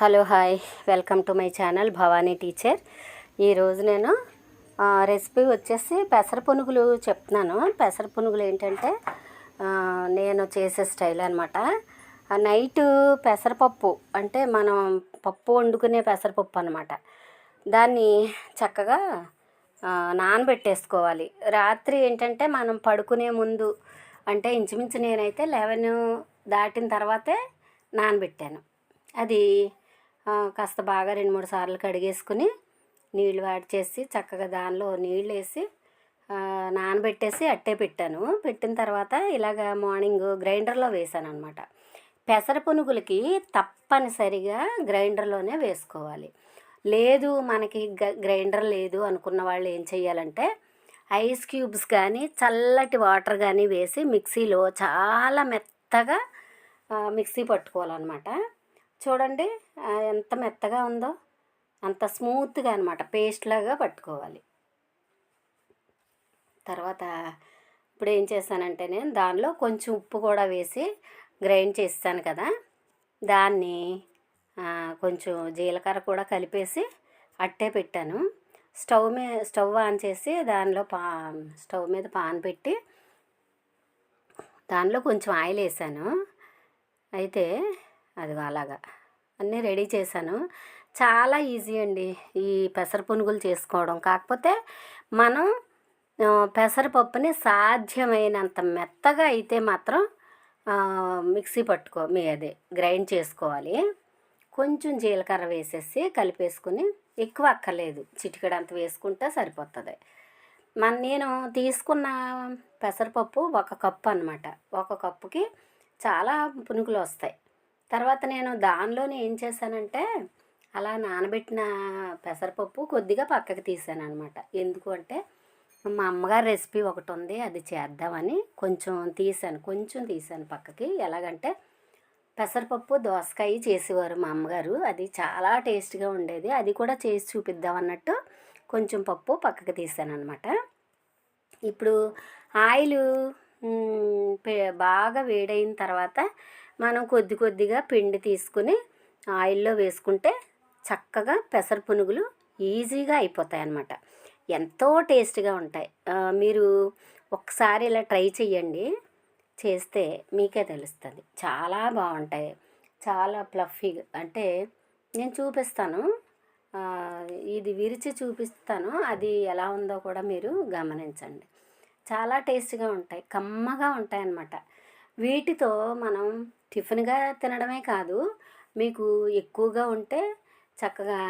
Hello hi welcome to my channel Bhavani teacher. ఈరోజు నేను recipe వచ్చేసి పెసర పునుగులు చెప్తున్నాను. పెసర పునుగులు ఏంటంటే నేను చేసే స్టైల్ అనమాట నైట్ పెసరపప్పు అంటే మనం పప్పు వండుకునే పెసరపప్పు అనమాట దాన్ని చక్కగా నానబెట్టేసుకోవాలి. రాత్రి ఏంటంటే మనం పడుకునే ముందు అంటే ఇంచుమించు నేనైతే లెవెన్ దాటిన తర్వాతే నానబెట్టాను. అది కాస్త బాగా రెండు మూడు సార్లు కడిగేసుకుని నీళ్ళు వాడి చేసి చక్కగా దానిలో నీళ్ళు వేసి నానబెట్టేసి అట్టే పెట్టాను. పెట్టిన తర్వాత ఇలాగ మార్నింగ్ గ్రైండర్లో వేసాను అనమాట పెసర పునుగులకి తప్పనిసరిగా గ్రైండర్లోనే వేసుకోవాలి. లేదు మనకి గ- గ్రైండర్ లేదు అనుకున్న వాళ్ళు ఏం చేయాలంటే ఐస్ క్యూబ్స్ కానీ చల్లటి వాటర్ కానీ వేసి మిక్సీలో చాలా మెత్తగా మిక్సీ పట్టుకోవాలన్నమాట. చూడండి ఎంత మెత్తగా ఉందో అంత స్మూత్గా అనమాట పేస్ట్ లాగా పట్టుకోవాలి. తర్వాత ఇప్పుడు ఏం చేశానంటే నేను దానిలో కొంచెం ఉప్పు కూడా వేసి గ్రైండ్ చేస్తాను కదా దాన్ని కొంచెం జీలకర్ర కూడా కలిపేసి అట్టే పెట్టాను. స్టవ్ మీద స్టవ్ ఆన్ చేసి దానిలో పా స్టవ్ మీద పాన్ పెట్టి దానిలో కొంచెం ఆయిల్ వేసాను. అయితే అది అలాగా. అన్నీ రెడీ చేశాను. చాలా ఈజీ అండి ఈ పెసర పునుగులు చేసుకోవడం. కాకపోతే మనం పెసరపప్పుని సాధ్యమైనంత మెత్తగా అయితే మాత్రం మిక్సీ పట్టుకో మీ అదే గ్రైండ్ చేసుకోవాలి. కొంచెం జీలకర్ర వేసేసి కలిపేసుకుని ఎక్కువ అక్కర్లేదు. చిటికడంత వేసుకుంటే సరిపోతుంది. మన నేను తీసుకున్న పెసరపప్పు ఒక కప్పు అనమాట ఒక కప్పుకి చాలా పునుగులు వస్తాయి. తర్వాత నేను దానిలోనే ఏం చేశానంటే అలా నానబెట్టిన పెసరపప్పు కొద్దిగా పక్కకి తీసాను అనమాట ఎందుకు అంటే మా అమ్మగారి రెసిపీ ఒకటి ఉంది అది చేద్దామని కొంచెం తీసాను కొంచెం తీసాను పక్కకి. ఎలాగంటే పెసరపప్పు దోసకాయ చేసేవారు మా అమ్మగారు. అది చాలా టేస్ట్గా ఉండేది. అది కూడా చేసి చూపిద్దాం అన్నట్టు కొంచెం పప్పు పక్కకి తీసాను అనమాట ఇప్పుడు ఆయిల్ పే- బాగా వేడైన తర్వాత మనం కొద్ది కొద్దిగా పిండి తీసుకుని ఆయిల్లో వేసుకుంటే చక్కగా పెసర పునుగులు ఈజీగా అయిపోతాయి అన్నమాట ఎంతో టేస్ట్గా ఉంటాయి. మీరు ఒకసారి ఇలా ట్రై చెయ్యండి. చేస్తే మీకే తెలుస్తుంది. చాలా బాగుంటాయి. చాలా ప్లఫీగా అంటే నేను చూపిస్తాను. ఇది విరిచి చూపిస్తాను. అది ఎలా ఉందో కూడా మీరు గమనించండి. చాలా టేస్ట్గా ఉంటాయి. కమ్మగా ఉంటాయి అన్నమాట వీటితో మనం టిఫిన్గా తినడమే కాదు మీకు ఎక్కువగా ఉంటే చక్కగా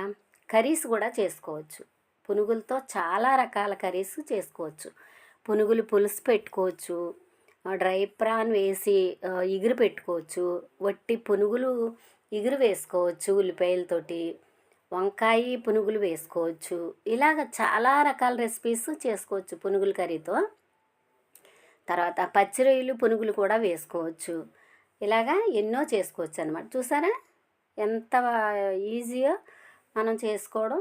కర్రీస్ కూడా చేసుకోవచ్చు. పునుగులతో చాలా రకాల కర్రీస్ చేసుకోవచ్చు. పునుగులు పులుసు పెట్టుకోవచ్చు డ్రై ప్రాన్ వేసి ఇగురు పెట్టుకోవచ్చు వట్టి పునుగులు ఇగురు వేసుకోవచ్చు ఉల్లిపాయలతోటి వంకాయ పునుగులు వేసుకోవచ్చు ఇలాగ చాలా రకాల రెసిపీస్ చేసుకోవచ్చు పునుగుల కర్రీతో. తర్వాత పచ్చి రొయ్యలు పునుగులు కూడా వేసుకోవచ్చు. ఇలాగా ఎన్నో చేసుకోవచ్చు అనమాట చూసారా? ఎంత ఈజీయో మనం చేసుకోవడం.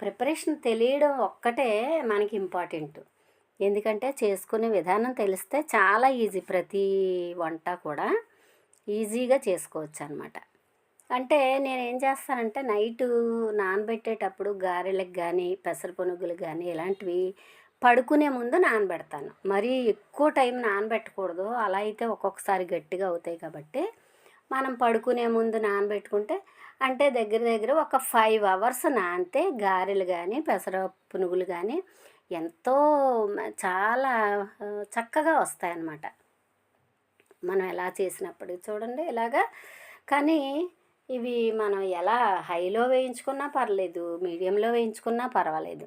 ప్రిపరేషన్ తెలియడం ఒక్కటే మనకి ఇంపార్టెంట్. ఎందుకంటే చేసుకునే విధానం తెలిస్తే చాలా ఈజీ ప్రతి వంట కూడా ఈజీగా చేసుకోవచ్చు అనమాట అంటే నేను ఏం చేస్తానంటే నైట్ నానబెట్టేటప్పుడు గారెలకు కానీ పెసర పునుగులు కానీ ఇలాంటివి పడుకునే ముందు నానబెడతాను. మరీ ఎక్కువ టైం నానబెట్టకూడదు. అలా అయితే ఒక్కొక్కసారి గట్టిగా అవుతాయి కాబట్టి మనం పడుకునే ముందు నానబెట్టుకుంటే అంటే దగ్గర దగ్గర ఒక ఫైవ్ అవర్స్ నానితే గారెలు కానీ పెసర పునుగులు కానీ ఎంతో చాలా చక్కగా వస్తాయన్నమాట. మనం ఎలా చేసినప్పుడు చూడండి ఇలాగా. కానీ ఇవి మనం ఎలా హైలో వేయించుకున్నా పర్లేదు మీడియంలో వేయించుకున్నా పర్వాలేదు.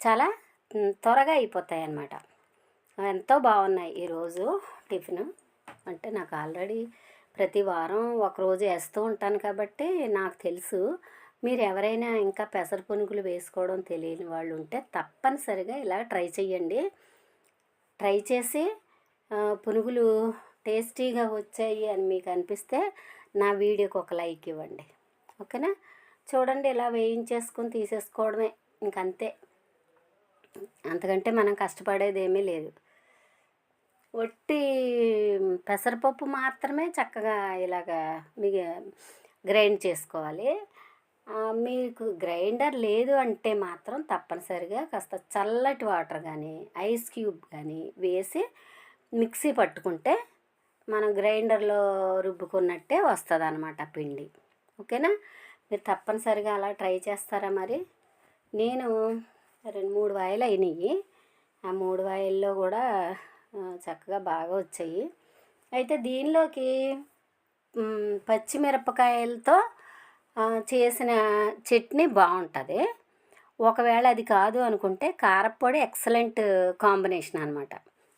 చాలా త్వరగా అయిపోతాయి అన్నమాట ఎంతో బాగున్నాయి ఈరోజు టిఫిన్. అంటే నాకు ఆల్రెడీ ప్రతి వారం ఒకరోజు వేస్తూ ఉంటాను కాబట్టి నాకు తెలుసు. మీరు ఎవరైనా ఇంకా పెసర పునుగులు వేసుకోవడం తెలియని వాళ్ళు ఉంటే తప్పనిసరిగా ఇలా ట్రై చేయండి ట్రై చేసి పునుగులు టేస్టీగా వచ్చాయి అని మీకు అనిపిస్తే నా వీడియోకి ఒక లైక్ ఇవ్వండి. ఓకేనా? చూడండి ఇలా వేయించేసుకొని తీసేసుకోవడమే. ఇంకంతే. అంతకంటే మనం కష్టపడేది ఏమీ లేదు. ఒట్టి పెసరపప్పు మాత్రమే చక్కగా ఇలాగా మీ గ్రైండ్ చేసుకోవాలి. మీకు గ్రైండర్ లేదు అంటే మాత్రం తప్పనిసరిగా కాస్త చల్లటి వాటర్ కానీ ఐస్ క్యూబ్ కానీ వేసి మిక్సీ పట్టుకుంటే మనం గ్రైండర్లో రుబ్బుకున్నట్టే వస్తుంది అనమాట పిండి. ఓకేనా? మీరు తప్పనిసరిగా అలా ట్రై చేస్తారా మరి? నేను రెండు మూడు వాయిలు అయినాయి. ఆ మూడు వాయిల్లో కూడా చక్కగా బాగా వచ్చాయి. అయితే దీనిలోకి పచ్చిమిరపకాయలతో చేసిన చట్నీ బాగుంటుంది. ఒకవేళ అది కాదు అనుకుంటే కారప్పొడి ఎక్సలెంట్ కాంబినేషన్ అనమాట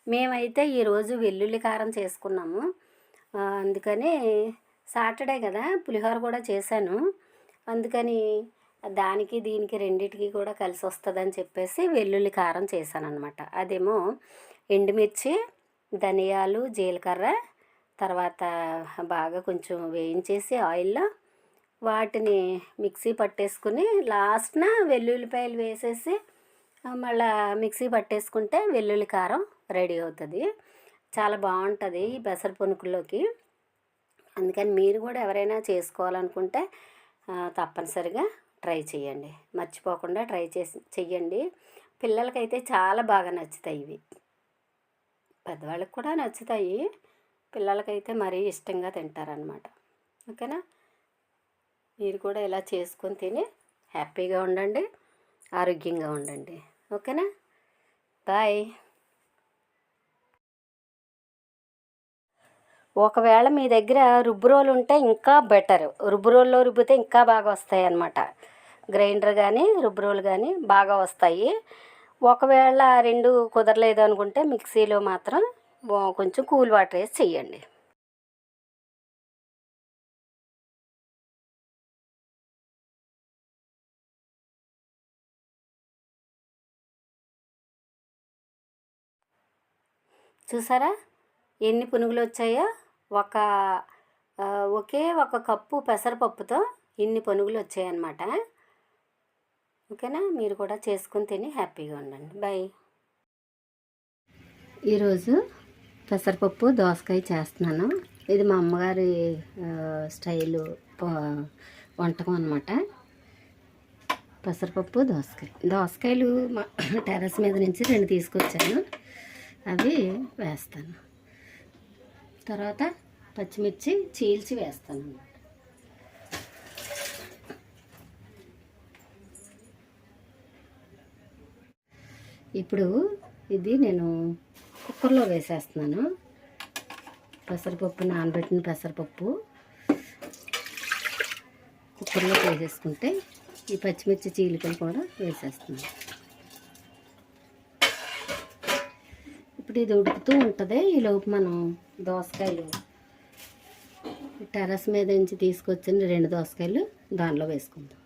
మేమైతే ఈరోజు వెల్లుల్లి కారం చేసుకున్నాము. అందుకని సాటర్డే కదా పులిహోర కూడా చేశాను. అందుకని దానికి దీనికి రెండింటికి కూడా కలిసి వస్తుందని చెప్పేసి వెల్లుల్లి కారం చేశాను అనమాట అదేమో ఎండుమిర్చి ధనియాలు జీలకర్ర తర్వాత బాగా కొంచెం వేయించేసి ఆయిల్లో వాటిని మిక్సీ పట్టేసుకుని లాస్ట్న వెల్లుల్లిపాయలు వేసేసి మళ్ళా మిక్సీ పట్టేసుకుంటే వెల్లుల్లి కారం రెడీ అవుతుంది. చాలా బాగుంటుంది ఈ పెసర పునుకుల్లోకి. అందుకని మీరు కూడా ఎవరైనా చేసుకోవాలనుకుంటే తప్పనిసరిగా ట్రై చేయండి మర్చిపోకుండా ట్రై చేసి చెయ్యండి. పిల్లలకైతే చాలా బాగా నచ్చుతాయి ఇవి. పెద్దవాళ్ళకి కూడా నచ్చుతాయి. పిల్లలకైతే మరీ ఇష్టంగా తింటారనమాట ఓకేనా? మీరు కూడా ఇలా చేసుకొని తిని హ్యాపీగా ఉండండి. ఆరోగ్యంగా ఉండండి. ఓకేనా? బాయ్. ఒకవేళ మీ దగ్గర రుబ్బురోలు ఉంటే ఇంకా బెటర్. రుబ్బురోల్లో రుబ్బితే ఇంకా బాగా వస్తాయి అన్నమాట. గ్రైండర్ కానీ రుబ్బురోలు కానీ బాగా వస్తాయి. ఒకవేళ రెండు కుదరలేదు అనుకుంటే మిక్సీలో మాత్రం కొంచెం కూల్ వాటర్ వేసి చెయ్యండి. చూసారా? ఎన్ని పునుగులు వచ్చాయో? ఒక ఒకే ఒక కప్పు పెసరపప్పుతో ఇన్ని పనుగులు వచ్చాయన్నమాట ఓకేనా? మీరు కూడా చేసుకుని తిని హ్యాపీగా ఉండండి. బాయ్. ఈరోజు పెసరపప్పు దోసకాయ చేస్తున్నాను. ఇది మా అమ్మగారి స్టైలు వంటకం అనమాట పెసరపప్పు దోసకాయ. దోసకాయలు మా టెర్రస్ మీద నుంచి రెండు తీసుకొచ్చాను. అవి వేస్తాను. తర్వాత పచ్చిమిర్చి చీల్చి వేస్తాను అన్నమాట ఇప్పుడు ఇది నేను కుక్కర్లో వేసేస్తున్నాను. పెసరపప్పు నానబెట్టిన పెసరపప్పు కుక్కర్లో వేసేసుకుంటే ఈ పచ్చిమిర్చి చీలికలు కూడా వేసేస్తున్నాను. ఇప్పుడు ఇది ఉడుకుతూ ఉంటుంది. ఈలోపు మనం దోసకాయలు టెర్రస్ మీద నుంచి తీసుకొచ్చిన రెండు దోసకాయలు దానిలో వేసుకుందాం.